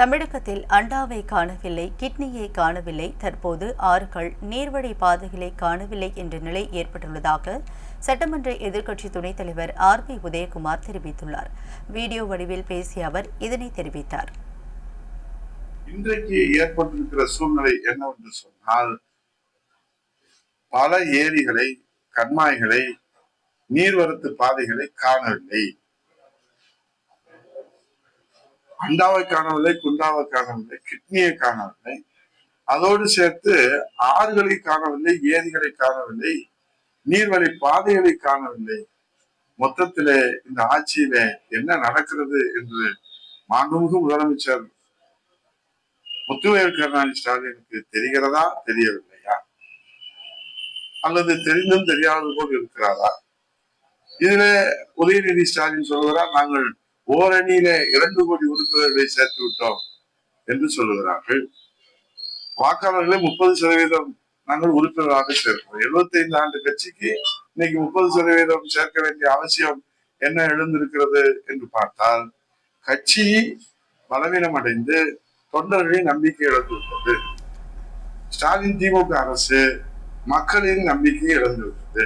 தமிழகத்தில் அண்டாவை காணவில்லை கிட்னியை காணவில்லை தற்போது ஆறுகள் நீர்வழி பாதைகளை காணவில்லை என்ற நிலை ஏற்பட்டுள்ளதாக சட்டமன்ற எதிர்க்கட்சி துணைத் தலைவர் ஆர் பி உதயகுமார் தெரிவித்துள்ளார். வீடியோ வடிவில் பேசிய அவர் இதனை தெரிவித்தார். இன்றைக்கு ஏற்பட்டிருக்கிற சூழ்நிலை என்னவென்று சொன்னால் பல ஏரிகளை கண்மாய்களை நீர்வரத்து பாதைகளை காணவில்லை. அண்டாவை காணவில்லை குண்டாவை காணவில்லை கிட்னியை காணவில்லை. அதோடு சேர்த்து ஆறுகளை காணவில்லை ஏரிகளை காணவில்லை நீர்வழி பாதைகளை காணவில்லை. மொத்தத்திலே இந்த ஆட்சியிலே என்ன நடக்கிறது என்று மாண்புமிகு முதலமைச்சர் முத்துவேல் கருணாநிதி ஸ்டாலினுக்கு தெரிகிறதா தெரியவில்லையா? அல்லது தெரிந்தும் தெரியாதது போல் இருக்கிறாரா இதுல உதயநிதி ஸ்டாலின் சொல்கிறார் நாங்கள் ஓரணியில இரண்டு கோடி உறுப்பினர்களை சேர்த்து விட்டோம் என்று சொல்லுகிறார்கள். வாக்காளர்களை முப்பது சதவீதம் நாங்கள் உறுப்பினராக சேர்க்கிறோம். 75 ஆண்டு கட்சிக்கு இன்னைக்கு முப்பது சதவீதம் சேர்க்க வேண்டிய அவசியம் என்ன எழுந்திருக்கிறது என்று பார்த்தால் கட்சி பலவீனம் அடைந்து தொண்டர்களின் நம்பிக்கை இழந்துவிட்டது. ஸ்டாலின் திமுக அரசு மக்களின் நம்பிக்கை இழந்துவிட்டது.